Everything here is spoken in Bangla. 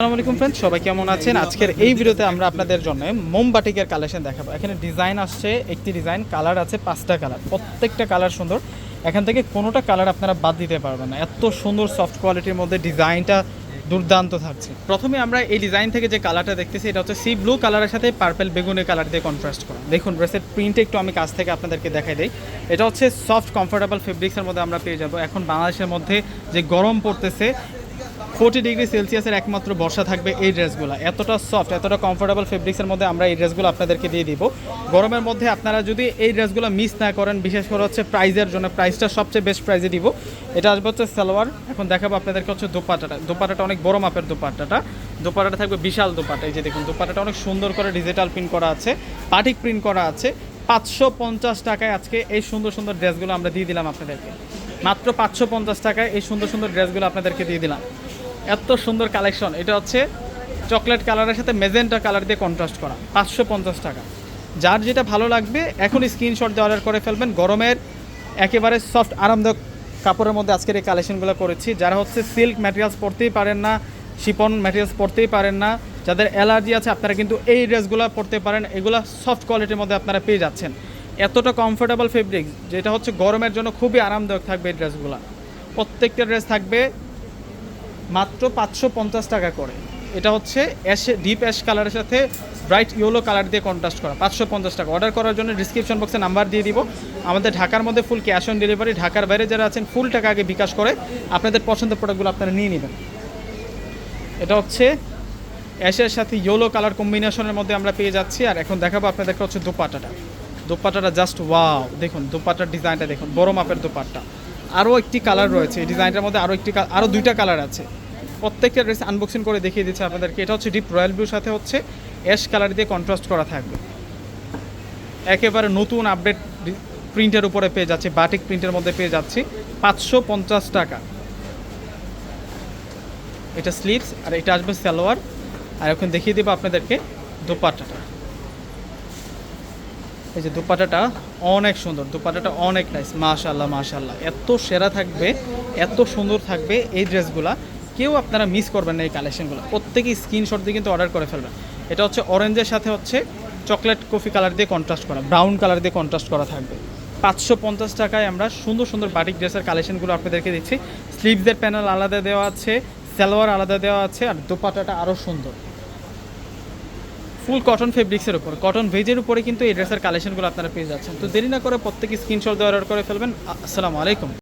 আসসালামু আলাইকুম সবাই কেমন আছেন? আজকের এই ভিডিওতে আমরা আপনাদের জন্য মোমবাটিকের কালেকশন দেখাবো। এখানে ডিজাইন আসছে, একটি ডিজাইন কালার আছে, পাঁচটা কালার প্রত্যেকটা কালার সুন্দর। এখান থেকে কোনোটা কালার আপনারা বাদ দিতে পারবেন না। এত সুন্দর সফট কোয়ালিটির মধ্যে ডিজাইনটা দুর্দান্ত থাকছে। প্রথমে আমরা এই ডিজাইন থেকে যে কালারটা দেখতেছি, এটা হচ্ছে সি ব্লু কালারের সাথে পার্পেল বেগুনের কালার দিয়ে কন্ট্রাস্ট করা। দেখুন ড্রেসের প্রিন্টে একটু আমি কাছ থেকে আপনাদেরকে দেখাই দিই। এটা হচ্ছে সফট কমফোর্টেবল ফেব্রিক্সের মধ্যে আমরা পেয়ে যাব। এখন বাংলাদেশের মধ্যে যে গরম পড়তেছে ফোর্টি ডিগ্রি সেলসিয়াসের একমাত্র বর্ষা থাকবে এই ড্রেসগুলো। এতটা সফট এতটা কমফোর্টেবল ফেব্রিক্সের মধ্যে আমরা এই ড্রেসগুলো আপনাদেরকে দিয়ে দিব। গরমের মধ্যে আপনারা যদি এই ড্রেসগুলো মিস না করেন, বিশেষ করে হচ্ছে প্রাইজের জন্য প্রাইসটা সবচেয়ে বেস্ট প্রাইজে দিব। এটা আসবে হচ্ছে সালোয়ার। এখন দেখাবো আপনাদেরকে হচ্ছে দোপাটাটা দোপাটাটা অনেক বড় মাপের দোপাট্টাটা। দোপাটাটা থাকবে বিশাল দোপাটা এই যে দেখুন দোপাটাটা অনেক সুন্দর করে ডিজিটাল প্রিন্ট করা আছে পাটিক প্রিন্ট করা আছে। পাঁচশো পঞ্চাশ টাকায় আজকে এই সুন্দর সুন্দর ড্রেসগুলো আমরা দিয়ে দিলাম আপনাদেরকে। মাত্র পাঁচশো পঞ্চাশ টাকায় এই সুন্দর সুন্দর ড্রেসগুলো আপনাদেরকে দিয়ে দিলাম। এত সুন্দর কালেকশন। এটা হচ্ছে চকলেট কালারের সাথে মেজেন্টা কালার দিয়ে কন্ট্রাস্ট করা। পাঁচশো পঞ্চাশ টাকা। যার যেটা ভালো লাগবে এখনই স্ক্রিনশট দিয়ে অর্ডার করে ফেলবেন। গরমের একেবারে সফট আরামদায়ক কাপড়ের মধ্যে আজকের এই কালেকশনগুলো করেছি। যারা হচ্ছে সিল্ক ম্যাটেরিয়ালস পরতেই পারেন না শিপন ম্যাটেরিয়ালস পরতেই পারেন না, যাদের অ্যালার্জি আছে, আপনারা কিন্তু এই ড্রেসগুলো পরতে পারেন। এগুলো সফট কোয়ালিটির মধ্যে আপনারা পেয়ে যাচ্ছেন। এতটা কমফোর্টেবল ফেব্রিক যেটা হচ্ছে গরমের জন্য খুবই আরামদায়ক থাকবে এই ড্রেসগুলো প্রত্যেকটা ড্রেস থাকবে মাত্র পাঁচশো পঞ্চাশ টাকা করে। এটা হচ্ছে অ্যাশ ডিপ অ্যাশ কালারের সাথে ব্রাইট ইয়েলো কালার দিয়ে কন্ট্রাস্ট করা। পাঁচশো পঞ্চাশ টাকা। অর্ডার করার জন্য ডিসক্রিপশন বক্সে নাম্বার দিয়ে দিব। আমাদের ঢাকার মধ্যে ফুল ক্যাশ অন ডেলিভারি ঢাকার বাইরে যারা আছেন ফুল টাকা আগে বিকাশ করে আপনাদের পছন্দের প্রোডাক্টগুলো আপনারা নিয়ে নেবেন। এটা হচ্ছে অ্যাশের সাথে ইয়েলো কালার কম্বিনেশনের মধ্যে আমরা পেয়ে যাচ্ছি। আর এখন দেখাবো আপনাদেরকে হচ্ছে দোপাটাটা। দোপাটাটা জাস্ট ওয়াও দেখুন, দোপাটার ডিজাইনটা দেখুন, বড় মাপের দোপাট্টা। আরও একটি কালার রয়েছে। ডিজাইনটার মধ্যে আরও একটি আরও দুইটা কালার আছে। প্রত্যেকটা ড্রেস আনবক্সিং করে দেখিয়ে দিচ্ছে আপনাদেরকে। এটা হচ্ছে ডিপ রয়্যাল ব্লুর সাথে হচ্ছে অ্যাশ কালার দিয়ে কন্ট্রাস্ট করা থাকবে। একেবারে নতুন আপডেট প্রিন্টের উপরে পেয়ে যাচ্ছে বাটিক প্রিন্টের মধ্যে পেয়ে যাচ্ছি। পাঁচশো পঞ্চাশ টাকা। এটা স্লিভস আর এটা আসবে সালোয়ার। আর এখন দেখিয়ে দেবো আপনাদেরকে দোপাট্টাটা। এই যে দুপাটাটা অনেক সুন্দর, দুপাটাটা অনেক নাইস মাশাল্লাহ মাশাল্লাহ এত সেরা থাকবে, এত সুন্দর থাকবে এই ড্রেসগুলা। কেউ আপনারা মিস করবেন না এই কালেকশনগুলো প্রত্যেকেই স্ক্রিনশট দিয়ে কিন্তু অর্ডার করে ফেলবেন। এটা হচ্ছে অরেঞ্জের সাথে হচ্ছে চকলেট কফি কালার দিয়ে কন্ট্রাস্ট করা ব্রাউন কালার দিয়ে কন্ট্রাস্ট করা থাকবে। পাঁচশো পঞ্চাশ টাকায় আমরা সুন্দর সুন্দর বাটিক ড্রেসের কালেকশনগুলো আপনাদেরকে দিচ্ছি। স্লিভসের প্যানেল আলাদা দেওয়া আছে, সালোয়ার আলাদা দেওয়া আছে, আর দোপাটাটা আরও সুন্দর। ফুল কটন ফেব্রিক্সের উপর। কটন ভেজের উপরে কিন্তু এই ড্রেসের কালেকশনগুলো আপনারা পেয়ে যাচ্ছেন। তো দেরি না করে প্রত্যেকে স্ক্রিনশট অর্ডার করে ফেলবেন। আসসালামু আলাইকুম।